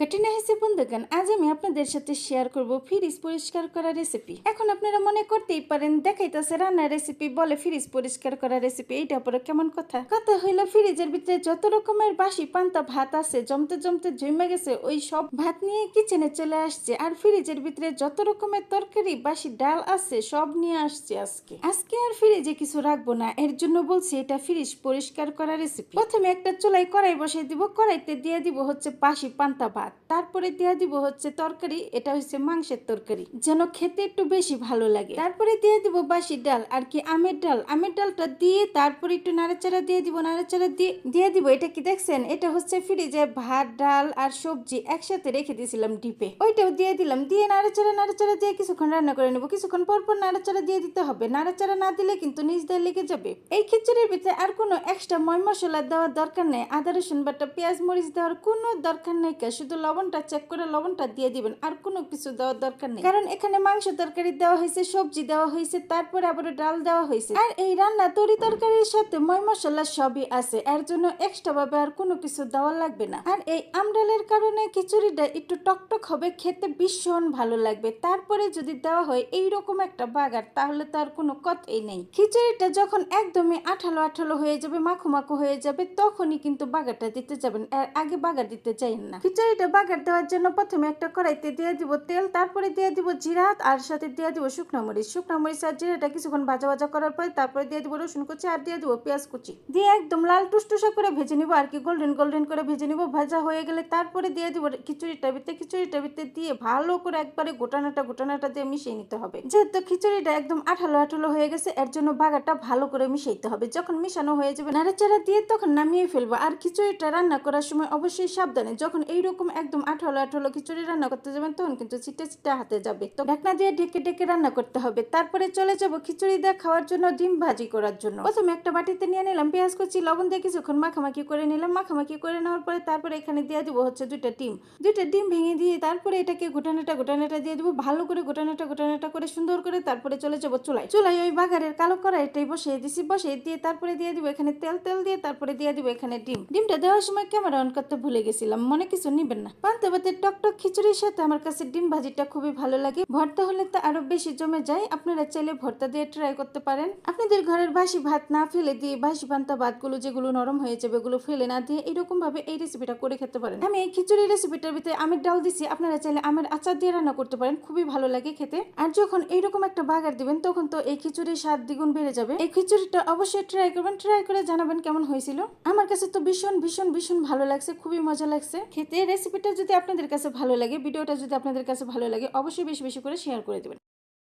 কাটিনা হেসে বন্ধুগান আজ আমি আপনাদের সাথে শেয়ার করব ফ্রিজ পরিষ্কার করা রেসিপি এখন আপনারা মনে করতেই পারেন, দেখাইতেছে রান্নার রেসিপি বলে ফ্রিজ পরিষ্কার করা রেসিপি এইটা পরে কেমন কথা? কথা হইল ফ্রিজের ভিতরে যত রকমের বাসি পান্তা ভাত আছে, জমতে জমতে জমে গেছে, ওই সব ভাত নিয়ে কিচেনে চলে আসছে, আর ফ্রিজের ভিতরে যত রকমের তরকারি, বাসি ডাল আছে, সব নিয়ে আসছে আজকে। আজকে আর ফ্রিজে কিছু রাখব না, এর জন্য বলছি এটা ফ্রিজ পরিষ্কার করা রেসিপি প্রথমে একটা চুলাই কড়াই বসিয়ে দিব, কড়াইতে দিয়ে দিব হচ্ছে বাসি পান্তা ভাত। তারপরে দিয়ে দিব হচ্ছে তরকারি, এটা হচ্ছে মাংসের তরকারি, যেন খেতে একটু বেশি ভালো লাগে। তারপরে দিয়ে দিব বাসি ডাল আর কি আমের ডাল। আমের ডালটা দিয়ে তারপরে একটু নাড়াচাড়া দিয়ে দিব, নাড়াচাড়া দিয়ে দিয়ে দিব, এটা কি দেখছেন? এটা হচ্ছে ফ্রিজে ভাত, ডাল আর সবজি একসাথে রেখে দিয়েছিলাম ডিপে। ওইটাও দিয়ে দিলাম, দিয়ে নাড়াচাড়া নাড়াচাড়া দিয়ে কিছুক্ষণ রান্না করে নেব। কিছুক্ষণ পর পর নাড়াচাড়া দিয়ে দিতে হবে। নাড়াচাড়া না দিলে কিন্তু নিচ দিয়ে লেগে যাবে। এই খিচুড়ির ভিতরে আর কোনো এক্সট্রা ময় মশলা দেওয়ার দরকার নেই। আদা, রসুন বাটা, পেঁয়াজ, মরিচ দেওয়ার কোনো দরকার নেই শুধু লবণটা চেক করে লবণটা দিয়ে দিবেন আর কোনো কিছু দেওয়ার দরকার নেই। কারণ এখানে মাংস তরকারি দেওয়া হয়েছে সবজি দেওয়া হয়েছে তারপরে আবার ডাল দেওয়া হয়েছে। আর এই রান্না তরি তরকারির সাথে ময় মশলা সবই আছে এর জন্য এক্সট্রা ভাবে আর কোনো কিছু দেওয়া লাগবে না। আর এই আমডালের কারণে খিচুড়িটা একটু টকটক হবে খেতে ভীষণ ভালো লাগবে। তারপরে যদি দেওয়া হয় এইরকম একটা বাগার তাহলে তার কোনো কথাই নেই। খিচুড়িটা যখন একদমই আঠালো আঠালো হয়ে যাবে মাখো মাখো হয়ে যাবে তখনই কিন্তু বাগারটা দিতে যাবেন এর আগে বাগার দিতে চাইেন না। খিচুড়িটা বাগার দেওয়ার জন্য প্রথমে একটা কড়াইতে দিয়ে দিব তেল, তারপরে দিয়ে দিব জিরা, আর সাথে দিয়ে দিব শুকনো মরিচ। শুকনো মরিচ আর জিরাটা কিছুক্ষণ ভাজা ভাজা করার পরে তারপরে দিয়ে দিব রসুন কুচি আর দিয়ে দিব পেঁয়াজ কুচি। দিয়ে একদম লাল টুসটুসা করে ভেজে নিব, আর কি গোল্ডেন গোল্ডেন করে ভেজে নিব। ভাজা হয়ে গেলে তারপরে দিয়ে দিব খিচুড়িটা ভিতরে। খিচুড়িটা ভিতরে দিয়ে ভালো করে একবারে গোটানাটা গোটানাটা দিয়ে মিশিয়ে নিতে হবে। যেহেতু খিচুড়িটা একদম আঠালো আঠালো হয়ে গেছে, এর জন্য বাগারটা ভালো করে মিশাইতে হবে। যখন মিশানো হয়ে যাবে, নাড়াচাড়া দিয়ে তখন নামিয়ে ফেলব। আর খিচুড়িটা রান্না করার সময় অবশ্যই সাবধানে, যখন এইরকম একদম আঠালো আঠালো খিচুড়ি রান্না করতে যাবেন তখন কিন্তু ছিটে ছিটে হাতে যাবে। তো ঢাকনা দিয়ে ঢেকে ঢেকে রান্না করতে হবে। তারপরে চলে যাব খিচুড়ি দিয়ে খাওয়ার জন্য, ডিম ভাজি করার জন্য। প্রথমে একটা বাটিতে নিয়ে নিলাম পেঁয়াজ কুচি, লবণ দিয়ে কিছুক্ষণ মাখামাখি করে নিলাম। মাখামাখি করে নেওয়ার পরে তারপরে এখানে দিয়ে দিব হচ্ছে দুইটা ডিম। দুইটা ডিম ভেঙে দিয়ে তারপরে এটাকে গোটানাটা গোটানাটা দিয়ে দিব। ভালো করে গোটানাটা গোটানাটা করে সুন্দর করে তারপরে চলে যাব চুলাই চুলাই ওই বাগারের কালো কড়াইটাই বসিয়ে দিছি। বসিয়ে দিয়ে তারপরে দিয়ে দিব এখানে তেল তেল দিয়ে তারপরে দিয়ে দিব এখানে ডিম। ডিমটা দেওয়ার সময় ক্যামেরা অন করতে ভুলে গেছিলাম। মনে কিছু নিবেন না। পান্তা ভাতের টকটক খিচুড়ির সাথে আমার কাছে ডিম ভাজিটা খুবই ভালো লাগে। ভর্তা হলে তো আরও বেশি জমে যায়। আপনারা চাইলে ভর্তা দিয়ে ট্রাই করতে পারেন। আপনাদের ঘরের বাসি ভাত না ফেলে দিয়ে বাসি পান্তা ভাতগুলো যেগুলো নরম হয়ে যাবে ওগুলো ফেলে না দিয়ে এরকম ভাবে এই রেসিপিটা করে খেতে পারেন। আমি এই খিচুড়ি রেসিপিটার ভিতরে আমের ডাল দিছি। আপনারা চাইলে আমের আচার দিয়ে রান্না করতে পারেন। খুবই ভালো লাগে খেতে। আর যখন এইরকম একটা বাগার দিবেন, তখন তো এই খিচুড়ির স্বাদ দ্বিগুণ বেড়ে যাবে। এই খিচুড়িটা অবশ্যই ট্রাই করবেন। ট্রাই করে জানাবেন কেমন হয়েছিল। আমার কাছে তো ভীষণ ভীষণ ভীষণ ভালো লাগছে। খুবই মজা লাগছে। খেতে রেসিপিটা যদি আপনাদের কাছে ভালো লাগে, ভিডিওটা যদি আপনাদের কাছে ভালো লাগে, অবশ্যই বেশি বেশি করে শেয়ার করে দেবেন।